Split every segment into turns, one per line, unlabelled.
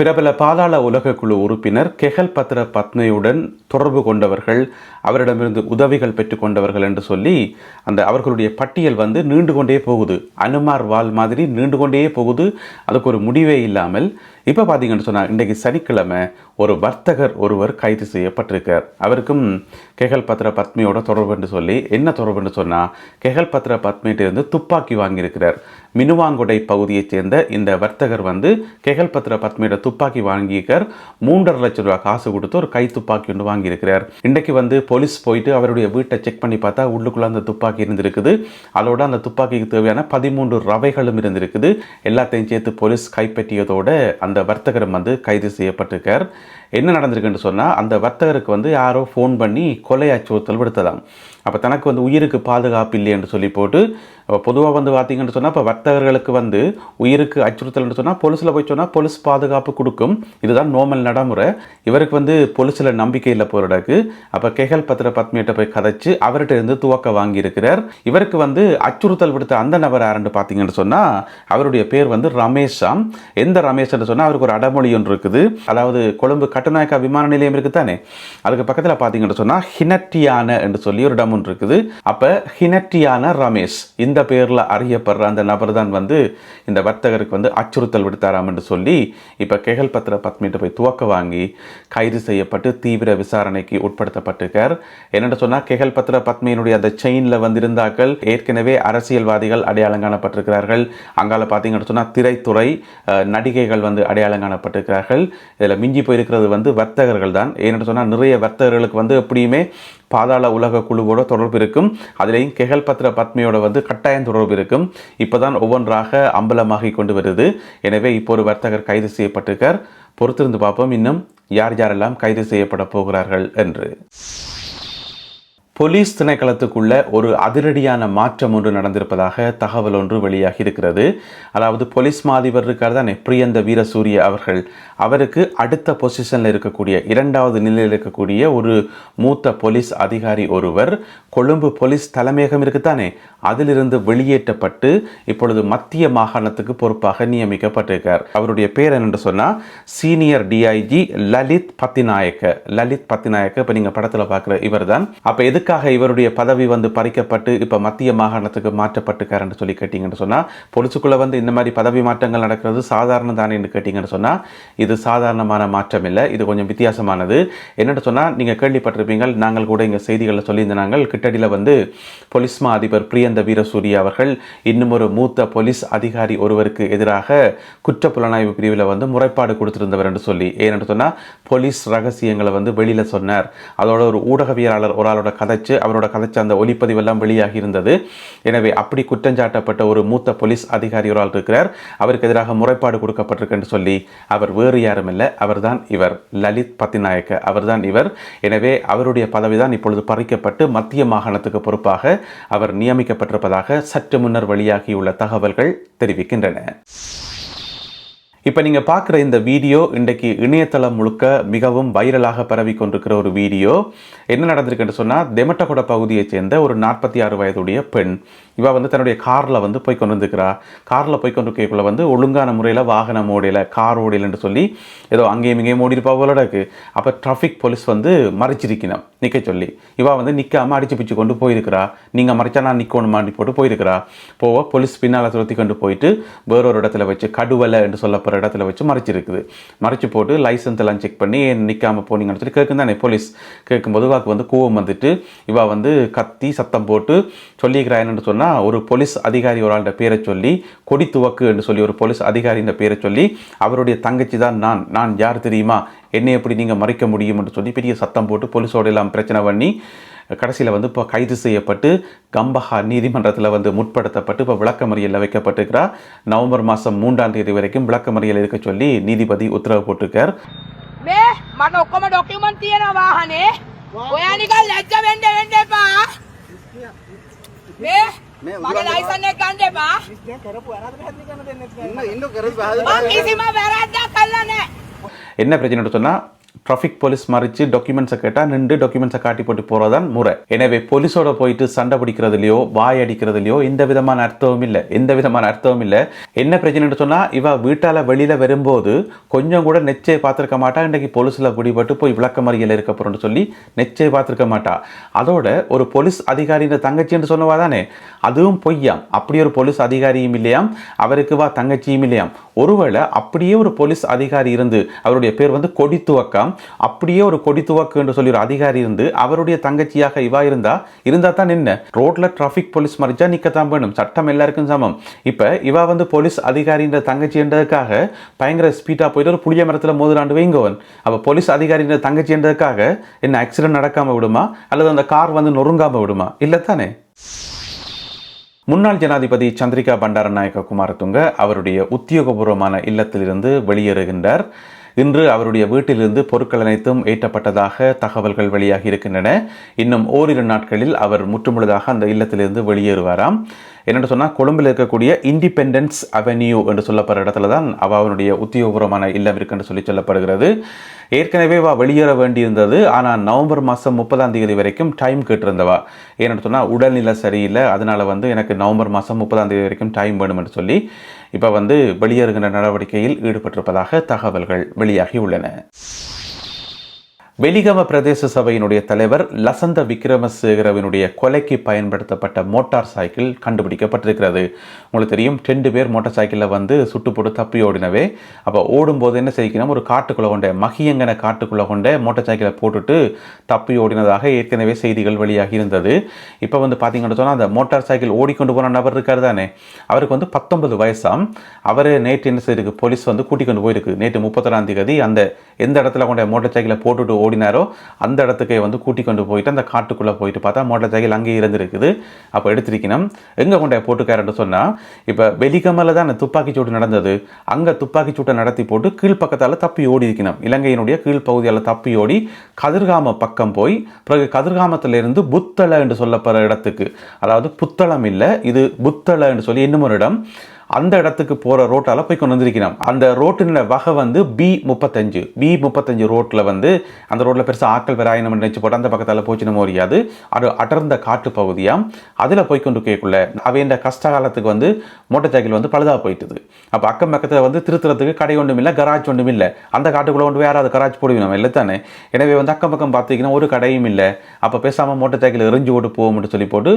பிரபல பாதாள உலக குழு உறுப்பினர் கெஹல் பத்ர பத்மையுடன் தொடர்பு கொண்டவர்கள் அவரிடமிருந்து உதவிகள் பெற்றுக்கொண்டவர்கள் என்று சொல்லி அந்த அவர்களுடைய பட்டியல் வந்து நீண்டு கொண்டே போகுது. அனுமார் வால் மாதிரி நீண்டு கொண்டே போகுது. அதுக்கு ஒரு முடிவே இல்லாமல் இப்போ பார்த்தீங்கன்னு சொன்னால் இன்றைக்கு சனிக்கிழமை ஒரு வர்த்தகர் ஒருவர் கைது செய்யப்பட்டிருக்கார். அவருக்கும் கெஹல் பத்ர பத்மியோட தொடர்புன்னு சொல்லி என்ன தொடர்புன்னு சொன்னால் கெஹல் பத்ர பத்மியிட்டிருந்து துப்பாக்கி வாங்கியிருக்கிறார். மினுவாங்குடை பகுதியைச் சேர்ந்த இந்த வர்த்தகர் வந்து கெஹல் பத்ர பத்மியோட துப்பாக்கி வாங்கியிருக்கார். மூன்றரை லட்சம் ரூபாய் காசு கொடுத்து ஒரு கை துப்பாக்கி ஒன்று வாங்கியிருக்கிறார். இன்றைக்கு வந்து போலீஸ் போயிட்டு அவருடைய வீட்டை செக் பண்ணி பார்த்தா உள்ளுக்குள்ள அந்த துப்பாக்கி இருந்திருக்குது. அதோட அந்த துப்பாக்கிக்கு தேவையான பதிமூன்று ரவைகளும் இருந்திருக்குது. எல்லாத்தையும் சேர்த்து போலீஸ் கைப்பற்றியதோடு அந்த வர்த்தகரும் வந்து கைது செய்யப்பட்டிருக்கார். என்ன நடந்திருக்குன்னு சொன்னால் அந்த வர்த்தகருக்கு வந்து யாரோ ஃபோன் பண்ணி கொலை அச்சுறுத்தல் விடுத்ததாம். அப்போ தனக்கு வந்து உயிருக்கு பாதுகாப்பு இல்லை என்று சொல்லி போட்டு பொதுவாக வந்து பார்த்தீங்கன்னு சொன்னால் இப்போ வர்த்தகர்களுக்கு வந்து உயிருக்கு அச்சுறுத்தல்னு சொன்னால் போலீஸில் போய் சொன்னால் போலீஸ் பாதுகாப்பு கொடுக்கும். இதுதான் நோமல் நடைமுறை. இவருக்கு வந்து போலீஸில் நம்பிக்கை இல்லை போகிறதுக்கு அப்போ கெகல் பத்திர பத்மியிட்ட போய் கதைச்சு அவர்கிட்ட இருந்து துவக்க வாங்கியிருக்கிறார். இவருக்கு வந்து அச்சுறுத்தல் விடுத்த அந்த நபர் யாருன்னு பார்த்தீங்கன்னு சொன்னால் அவருடைய பேர் வந்து ரமேஷாம். எந்த ரமேஷ்னு சொன்னால் அவருக்கு ஒரு அடமொழி ஒன்று இருக்குது. அதாவது கொழும்பு கட்டுநாயக்கா விமான நிலையம் இருக்குது தானே அதுக்கு பக்கத்தில் பார்த்தீங்கன்னு சொன்னால் ஹினட்டியான என்று சொல்லி ஒரு இடம் ஒன்று இருக்குது. அப்போ ஹினட்டியான ரமேஷ் இந்த பேரில் அறியப்படுற அந்த நபர் தான் வந்து இந்த வர்த்தகருக்கு வந்து அச்சுறுத்தல் விடுத்தாராம் என்று சொல்லி இப்போ கெகல் பத்திர பத்மிட்டு போய் துவக்க வாங்கி கைது செய்யப்பட்டு தீவிர விசாரணைக்கு உட்படுத்தப்பட்டிருக்கார். என்னென்னு சொன்னால் கெகல் பத்திர பத்மியினுடைய அந்த செயினில் வந்திருந்தாக்கள் ஏற்கனவே அரசியல்வாதிகள் அடையாளம் காணப்பட்டிருக்கிறார்கள். அங்கால பார்த்தீங்கன்னு சொன்னால் திரைத்துறை நடிகைகள் வந்து அடையாளம் காணப்பட்டிருக்கிறார்கள். இதில் மிஞ்சி போயிருக்கிறது வந்து வர்த்தகர்கள் தான். ஏன்னு சொன்னால் நிறைய வர்த்தகர்களுக்கு வந்து எப்படியுமே பாதாள உலக குழுவோட தொடர்பு இருக்கும். அதுலேயும் கெகல் பத்திர பத்மியோட வந்து கட்டாயம் தொடர்பு இருக்கும். இப்போதான் ஒவ்வொன்றாக அம்பலமாகி கொண்டு வருது. எனவே இப்போ ஒரு வர்த்தகர் கைது செய்யப்பட்டிருக்கார். பொறுத்திருந்து பார்ப்போம். இன்னும் யார் யாரெல்லாம் கைது செய்யப்பட போகிறார்கள் என்று. போலீஸ் திணைக்களத்துக்குள்ள ஒரு அதிரடியான மாற்றம் ஒன்று நடந்திருப்பதாக தகவல் ஒன்று வெளியாகி இருக்கிறது. அதாவது போலீஸ் மாதிபர் இருக்கார் தானே பிரியந்த வீரசூரிய அவர்கள். அவருக்கு அடுத்த பொசிஷனில் இருக்கக்கூடிய இரண்டாவது நிலையில் இருக்கக்கூடிய ஒரு மூத்த போலீஸ் அதிகாரி ஒருவர் கொழும்பு போலீஸ் தலைமையகம் இருக்குத்தானே அதிலிருந்து வெளியேற்றப்பட்டு இப்பொழுது மத்திய மாகாணத்துக்கு பொறுப்பாக நியமிக்கப்பட்டிருக்கார். அவருடைய பேர் என்னென்று சொன்னால் சீனியர் டிஐஜி லலித் பத்திநாயக்க. லலித் பத்திநாயக்க இப்போ நீங்கள் படத்தில் பார்க்குற இவர் தான் அப்போ எதுக்கு எதுக்காக இவருடைய பதவி வந்து பறிக்கப்பட்டு இப்போ மத்திய மாகாணத்துக்கு மாற்றப்பட்டுக்காருன்னு சொல்லி கேட்டிங்கன்னு சொன்னால் பொலிசுக்குள்ளே வந்து இந்த மாதிரி பதவி மாற்றங்கள் நடக்கிறது சாதாரண தானேன்னு கேட்டிங்கன்னு சொன்னால் இது சாதாரணமான மாற்றம் இல்லை இது கொஞ்சம் வித்தியாசமானது. என்னென்னு சொன்னால் நீங்கள் கேள்விப்பட்டிருப்பீங்க நாங்கள் கூட இங்கே செய்திகளில் சொல்லியிருந்தாங்க கிட்டடியில் வந்து பொலிஸ்மா மா அதிபர் பிரியந்த வீரசூரிய அவர்கள் இன்னும் ஒரு மூத்த போலீஸ் அதிகாரி ஒருவருக்கு எதிராக குற்ற புலனாய்வு பிரிவில் வந்து முறைப்பாடு கொடுத்திருந்தவர் என்று சொல்லி. ஏன்னு சொன்னால் போலீஸ் ரகசியங்களை வந்து வெளியில் சொன்னார். அதோட ஒரு ஊடகவியலாளர் ஒரு ஆளோட கதை கதைச்சு அவரோட கதைச்ச அந்த ஒளிப்பதிவெல்லாம் வெளியாகி இருந்தது. எனவே அப்படி குற்றஞ்சாட்டப்பட்ட ஒரு மூத்த போலீஸ் அதிகாரி ஒரு ஆள் இருக்கிறார். அவருக்கு எதிராக முறைப்பாடு கொடுக்கப்பட்டிருக்குன்னு சொல்லி அவர் வேறு யாரும் இல்லை அவர்தான் இவர். லலித் பத்திநாயக்க. அவர்தான் இவர். எனவே அவருடைய பதவிதான் இப்பொழுது பறிக்கப்பட்டு மத்திய மாகாணத்துக்கு பொறுப்பாக அவர் நியமிக்கப்பட்டிருப்பதாக சற்று முன்னர் வெளியாகியுள்ள தகவல்கள் தெரிவிக்கின்றன. இப்போ நீங்கள் பார்க்குற இந்த வீடியோ இன்றைக்கு இணையதளம் முழுக்க மிகவும் வைரலாக பரவி கொண்டிருக்கிற ஒரு வீடியோ. என்ன நடந்திருக்குன்னு சொன்னால் தெமட்டகுட பகுதியைச் சேர்ந்த ஒரு நாற்பத்தி ஆறு வயதுடைய பெண். இவ வந்து தன்னுடைய காரில் வந்து போய் கொண்டு வந்துக்கிறா காரில் போய் கொண்டு கேட்குள்ள வந்து ஒழுங்கான முறையில் வாகனம் ஓடையில் கார் ஓடையிலன்னு சொல்லி ஏதோ அங்கேயும் இங்கேயும் ஓடிருப்பா போலடக்கு இருக்கு. அப்போ டிராஃபிக் போலீஸ் வந்து மறைச்சிருக்கணும் நிற்க சொல்லி. இவா வந்து நிற்காமல் அடிச்சு பிச்சு கொண்டு போயிருக்கிறா. நீங்கள் மறைச்சா நான் நிற்கணுமாண்டி போட்டு போயிருக்கிறா. போக போலீஸ் பின்னால் சுற்றி கொண்டு போயிட்டு வேறொரு இடத்துல வச்சு கடுவலை என்று சொல்லப்போகிற இடத்துல வச்சு மறைச்சிருக்குது. மறைச்சு போட்டு லைசன்ஸ் எல்லாம் செக் பண்ணி ஏன் நிற்காம போனீங்கன்னு சொல்லி கேட்கும் தானே போலீஸ் கேட்கும்போது வாக்கு வந்து கோவம் வந்துட்டு இவ வந்து கத்தி சத்தம் போட்டு சொல்லிக்கிறா என்னன்னு சொன்னால் ஒரு போலீஸ் அதிகாரி ஒரு ஆள்கிட்ட பேரை சொல்லி கொடி துவக்கு என்று சொல்லி ஒரு போலீஸ் அதிகாரியின் பேரை சொல்லி அவருடைய தங்கச்சி தான் நான் நான் யார் தெரியுமா? என்னை எப்படி நீங்கள் மறைக்க முடியும் என்று சொல்லி பெரிய சத்தம் போட்டு போலீஸோட எல்லாம் பிரச்சனை பண்ணி கடைசியில் வந்து இப்போ கைது செய்யப்பட்டு கம்பஹா நீதிமன்றத்தில் வந்து முற்படுத்தப்பட்டு இப்போ விளக்கமறியலில் வைக்கப்பட்டிருக்கிறா. நவம்பர் மாதம் மூன்றாம் தேதி வரைக்கும் விளக்கமறியல் இருக்க சொல்லி நீதிபதி உத்தரவு போட்டிருக்கார்.
මේ మగలు ఐసన్నే కండే బా
இன்னும் இன்னும்
என்ன பிரச்சனை சொன்னா டிராஃபிக் போலீஸ் மறித்து டாக்குமெண்ட்ஸை கேட்டால் நின்று டாக்குமெண்ட்ஸை காட்டி போட்டு போகிறதான் முறை. எனவே போலீஸோட போயிட்டு சண்டை பிடிக்கிறதுலையோ வாய் அடிக்கிறதுலையோ எந்த விதமான அர்த்தமும் இல்லை. எந்த விதமான அர்த்தமும் இல்லை. என்ன பிரச்சனைன்னு சொன்னால் இவ வீட்டால் வெளியில் வரும்போது கொஞ்சம் கூட நெச்சை பார்த்துருக்க மாட்டா. இன்றைக்கு போலீஸில் பிடிபட்டு போய் விளக்க மறியல் இருக்க போகிறோன்னு சொல்லி நெச்சை பார்த்துருக்க மாட்டா. அதோட ஒரு போலீஸ் அதிகாரியின் தங்கச்சின்னு சொன்னவா தானே? அதுவும் பொய்யாம். அப்படி ஒரு போலீஸ் அதிகாரியும் இல்லையாம். அவருக்கு வா தங்கச்சியும் இல்லையாம். ஒருவேளை அப்படியே ஒரு போலீஸ் அதிகாரி இருந்து அவருடைய பேர் வந்து கொடித்துவக்கம். அப்படியே ஒரு கொடி துவாக்கு என்று சொல்லி ஒரு அதிகாரி இருந்து அவருடைய தங்கச்சியாக இவா இருந்தா இருந்தா தான் என்ன ரோட்ல டிராஃபிக் போலீஸ் மறிச்சா நிக்கத்தான் வேணும். சட்டம் எல்லாருக்கும் சமம். இப்ப இவா வந்து போலீஸ் அதிகாரின்ற தங்கச்சின்றதுக்காக பயங்கர ஸ்பீடா போயிட்டு ஒரு புளிய மரத்துல மோதுறாண்டு வைங்கவன். அப்ப போலீஸ் அதிகாரின்ற தங்கச்சின்றதுக்காக என்ன ஆக்சிடென்ட் நடக்காம விடுமா? அல்லது அந்த கார் வந்து நொறுங்காம விடுமா? இல்லை தானே முன்னாள் ஜனாதிபதி சந்திரிகா பண்டாரநாயக்க குமாரதுங்க அவருடைய உத்தியோகபூர்வமான இல்லத்திலிருந்து வெளியேறுகின்றார். இன்று அவருடைய வீட்டிலிருந்து பொருட்கள் அனைத்தும் ஏற்றப்பட்டதாக தகவல்கள் வெளியாகி இருக்கின்றன. இன்னும் ஓரிரு நாட்களில் அவர் முற்றுமுழுதாக அந்த இல்லத்திலிருந்து வெளியேறுவாராம். என்னென்னு சொன்னால் கொழும்பில் இருக்கக்கூடிய இண்டிபெண்டன்ஸ் அவென்யூ என்று சொல்லப்படுற இடத்துல தான் அவ அவனுடைய உத்தியோகபூர்வமான இல்லம் இருக்குன்னு சொல்லி சொல்லப்படுகிறது. ஏற்கனவே வா வெளியேற வேண்டியிருந்தது. ஆனால் நவம்பர் மாதம் முப்பதாம் தேதி வரைக்கும் டைம் கேட்டிருந்தவா. ஏன்னு சொன்னால் உடல்நிலை சரியில்லை. அதனால் வந்து எனக்கு நவம்பர் மாதம் முப்பதாம் தேதி வரைக்கும் டைம் வேணும்னு சொல்லி இப்போ வந்து வெளியேறுகின்ற நடவடிக்கையில் ஈடுபட்டிருப்பதாக தகவல்கள் வெளியாகி உள்ளன. வெலிகம பிரதேச சபையினுடைய தலைவர் லசந்த விக்ரமசேகரவினுடைய கொலைக்கு பயன்படுத்தப்பட்ட மோட்டார் சைக்கிள் கண்டுபிடிக்கப்பட்டிருக்கிறது. உங்களுக்கு தெரியும் ரெண்டு பேர் மோட்டார் சைக்கிளில் வந்து சுட்டு போட்டு தப்பி ஓடினவே அப்போ ஓடும்போது என்ன செய்யணும் ஒரு காட்டுக்குள்ளே கொண்ட மகியங்கன காட்டுக்குள்ளே கொண்ட மோட்டார் சைக்கிளை போட்டுட்டு தப்பி ஓடினதாக ஏற்கனவே செய்திகள் வெளியாகி இருந்தது. இப்போ வந்து பார்த்தீங்கன்னு சொன்னால் அந்த மோட்டார் சைக்கிள் ஓடிக்கொண்டு போன நபர் இருக்கார் தானே. அவருக்கு வந்து பத்தொன்பது வயசாம். அவர் நேற்று என்ன செய்யிருக்கு போலீஸ் வந்து கூட்டிக் கொண்டு போயிருக்கு. நேற்று முப்பத்தொன்னாம் தேதி அந்த எந்த இடத்துல கொண்ட மோட்டார் சைக்கிளை போட்டுட்டு ஓடினாரோ அந்த இடத்துக்கே வந்து கூட்டி கொண்டு போயிட்டு அந்த காட்டுக்குள்ளே போயிட்டு பார்த்தா மோட்டார் சைக்கிள் அங்கேயே இருந்திருக்குது. அப்போ எடுத்திருக்கணும். எங்கே கொண்ட போட்டுக்காரன்னு சொன்னால் இப்போ வெலிகமல தான் துப்பாக்கி சூடு நடந்தது. அங்கே துப்பாக்கி சூட்டை நடத்தி போட்டு கீழ்ப்பக்கத்தால் தப்பி ஓடி இருக்கணும். இலங்கையினுடைய கீழ்ப்பகுதியால் தப்பி ஓடி கதிர்காம பக்கம் போய் பிறகு கதிர்காமத்திலிருந்து புத்தள என்று சொல்லப்படுற இடத்துக்கு. அதாவது புத்தளம் இல்லை இது புத்தள என்று சொல்லி இன்னும் ஒரு இடம். அந்த இடத்துக்கு போகிற ரோட்டால் போய் கொண்டு வந்திருக்கிறோம் அந்த ரோட்டின் வகை வந்து பி முப்பத்தஞ்சு. பி முப்பத்தஞ்சு ரோட்டில் வந்து அந்த ரோட்டில் பெருசாக ஆக்கள் வராயினம் நினச்சி போட்டு அந்த பக்கத்தால் போச்சுன்னு முடியாது அது அடர்ந்த காட்டு பகுதியாக அதில் போய் கொண்டு கேட்குள்ள அவையின் கஷ்ட காலத்துக்கு வந்து மோட்டர் சைக்கிள் வந்து பழுதாக போயிட்டுது. அப்போ அக்கம் பக்கத்தில் வந்து திருத்துறதுக்கு கடை ஒன்றும் இல்லை கராஜ் ஒன்றும் இல்லை. அந்த காட்டுக்குள்ளே கொண்டு வேற அது கராஜ் போடுவோம் இல்லை தானே எனவே வந்து அக்கம் பக்கம் பார்த்தீங்கன்னா ஒரு கடையும் இல்லை. அப்போ பேசாமல் மோட்டர் சைக்கிள் எரிஞ்சு போட்டு போகும்னு சொல்லி போட்டு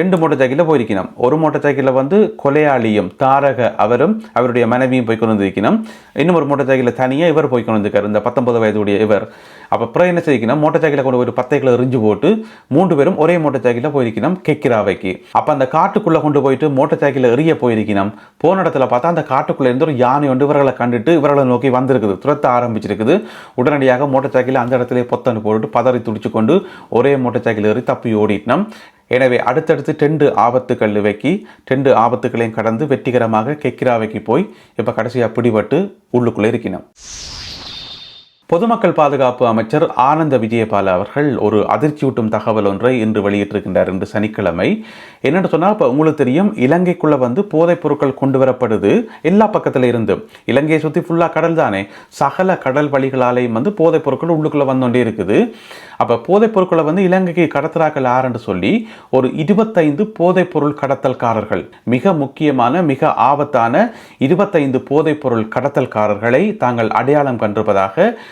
ரெண்டு மோட்டர் சைக்கிளில் போயிருக்கணும் ஒரு மோட்டர் சைக்கிளில் வந்து கொலையாளியும் தாரக அவரும் அவருடைய மனைவியும் போய் கொண்டு வந்திருக்கணும். இன்னும் ஒரு மூட்டை சைக்கிளில் தனியாக இவர் போய் கொண்டு வந்திருக்காரு. இந்த பத்தொன்பது வயதுடைய இவர். அப்போ அப்புறம் என்ன செய்யணும்? மோட்டர் சைக்கிளை கொண்டு ஒரு பத்தை கிலோ எரிஞ்சு போட்டு மூன்று பேரும் ஒரே மோட்டர் சைக்கிளில் போயிருக்கணும் கெக்கிராவைக்கு. அப்போ அந்த காட்டுக்குள்ளே கொண்டு போயிட்டு மோட்டர் சைக்கிளில் எரிய போயிருக்கணும். போன இடத்துல பார்த்தா அந்த காட்டுக்குள்ளே இருந்து ஒரு யானை ஒன்று இவர்களை கண்டுட்டு இவர்களை நோக்கி வந்திருக்குது. துரத்த ஆரம்பிச்சிருக்குது. உடனடியாக மோட்டர் சைக்கிளை அந்த இடத்துல பொத்தன்னு போட்டு பதறி துடிச்சு கொண்டு ஒரே மோட்டர் சைக்கிள் ஏறி தப்பி ஓடிட்டோம். எனவே அடுத்தடுத்து டெண்டு ஆபத்துக்கள் வைக்கி டெண்டு ஆபத்துக்களையும் கடந்து வெற்றிகரமாக கெக்கிராவைக்கு போய் இப்போ கடைசியாக பிடிபட்டு உள்ளுக்குள்ளே இருக்கணும். பொதுமக்கள் பாதுகாப்பு அமைச்சர் ஆனந்த விஜயபால அவர்கள் ஒரு அதிர்ச்சியூட்டும் தகவல் ஒன்றை இன்று வெளியிட்டிருக்கின்றார் இன்று சனிக்கிழமை. என்னென்னு சொன்னால் இப்போ உங்களுக்கு தெரியும் இலங்கைக்குள்ளே வந்து போதைப் பொருட்கள் கொண்டு வரப்படுது எல்லா பக்கத்தில் இருந்தும் இலங்கையை சுற்றி ஃபுல்லாக கடல் தானே. சகல கடல் வழிகளாலேயும் வந்து போதைப் பொருட்கள் உள்ளுக்குள்ளே வந்தோண்டே இருக்குது. அப்போ போதைப் பொருட்களை வந்து இலங்கைக்கு கடத்தலாக்கள் யாருன்னு சொல்லி ஒரு இருபத்தைந்து போதைப் பொருள் கடத்தல்காரர்கள் மிக முக்கியமான மிக ஆபத்தான இருபத்தைந்து போதைப் பொருள் கடத்தல்காரர்களை தாங்கள் அடையாளம் கண்டிருப்பதாக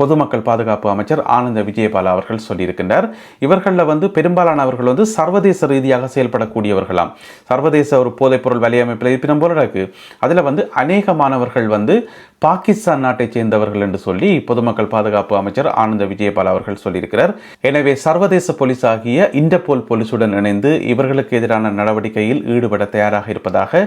பொதுமக்கள் பாதுகாப்பு அமைச்சர் ஆனந்த விஜயபாலா அவர்கள் சொல்லியிருக்கின்றார். இவர்களில் வந்து பெரும்பாலானவர்கள் வந்து சர்வதேச ரீதியாக செயல்படக்கூடியவர்களாம். சர்வதேச ஒரு போதைப்பொருள் வலையமைப்பில் இருப்பினம் போல இருக்கு. அதில் வந்து அநேக மாணவர்கள் வந்து பாகிஸ்தான் நாட்டைச் சேர்ந்தவர்கள் என்று சொல்லி பொதுமக்கள் பாதுகாப்பு அமைச்சர் ஆனந்த விஜயபால் அவர்கள் சொல்லியிருக்கிறார். எனவே சர்வதேச போலீஸ் ஆகிய இன்டர்போல் போலீசுடன் இணைந்து இவர்களுக்கு எதிரான நடவடிக்கையில் ஈடுபட தயாராக இருப்பதாக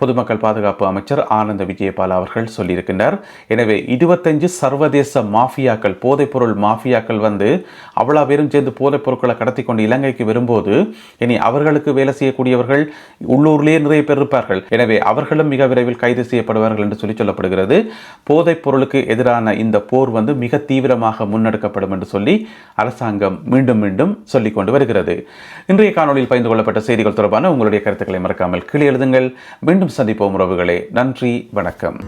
பொதுமக்கள் பாதுகாப்பு அமைச்சர் ஆனந்த விஜயபால் அவர்கள் சொல்லியிருக்கின்றார். எனவே இருபத்தஞ்சு சர்வதேச மாஃபியாக்கள் போதைப்பொருள் மாஃபியாக்கள் வந்து அவ்வளோ பேரும் சேர்ந்து போதைப் பொருட்களை கடத்தி கொண்டு இலங்கைக்கு வரும்போது இனி அவர்களுக்கு வேலை செய்யக்கூடியவர்கள் உள்ளூர்லேயே நிறைய பேர் இருப்பார்கள். எனவே அவர்களும் மிக விரைவில் கைது செய்யப்படுவார்கள் என்று சொல்லி சொல்லப்படுகிறது. போதைப் பொருளுக்கு எதிரான இந்த போர் வந்து மிக தீவிரமாக முன்னெடுக்கப்படும் என்று சொல்லி அரசாங்கம் மீண்டும் மீண்டும் சொல்லிக் கொண்டு வருகிறது. இன்றைய காணொலியில் பகிர்ந்து கொள்ளப்பட்ட செய்திகள் தொடர்பான உங்களுடைய கருத்துக்களை மறக்காமல் கீழே எழுதுங்கள். மீண்டும் சந்திப்போம் உறவுகளே. நன்றி வணக்கம்.